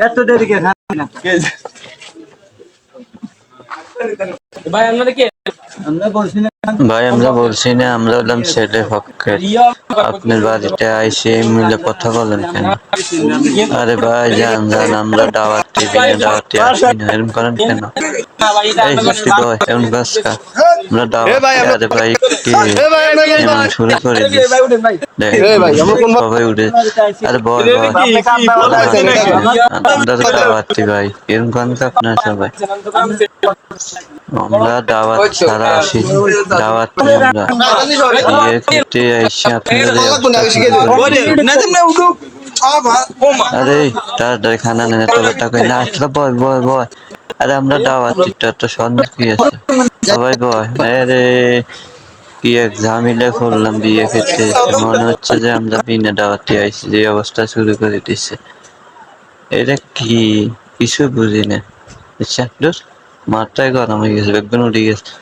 এত দেরি কে ভাই আপনারা কে? আমরা বলছি না। ভাই আমরা বলছি না আমরা হলাম ছেলে পক্ষের আপনার বাড়িতে আইসে মিলে কথা বলেন কেন? আরে ভাই জান জান আমরা দাওয়াত টিভি না দাওয়াতে আসি না এরকম করেন কেন? এই গাছ আমরা দাওয়াত আরে ভাই কি এমন শুরু করে সবাই উঠে আরে বল বল আমরা তো দাওয়াতি ভাই এরকম করেন তো আপনার সবাই আমরা দাওয়াত ছাড়া আসি দাওয়াত আমরা বিয়ে খেতে আইসি আপনাদের আরে তাড়াতাড়ি খানা নেই টাকা না আসলে বয় বয় বয় আরে আমরা দাওয়াতি তো সন্দেহ কি আছে সবাই বয় আরে কি এক ঝামেলা করলাম বিয়ে খেতে মনে হচ্ছে যে আমরা বিনা দাওয়াতি আইসি যে অবস্থা শুরু করে দিচ্ছে এটা কি? কিছু বুঝি না আচ্ছা দোস মাথায় গরম হয়ে গেছে বেগুন উঠে গেছে।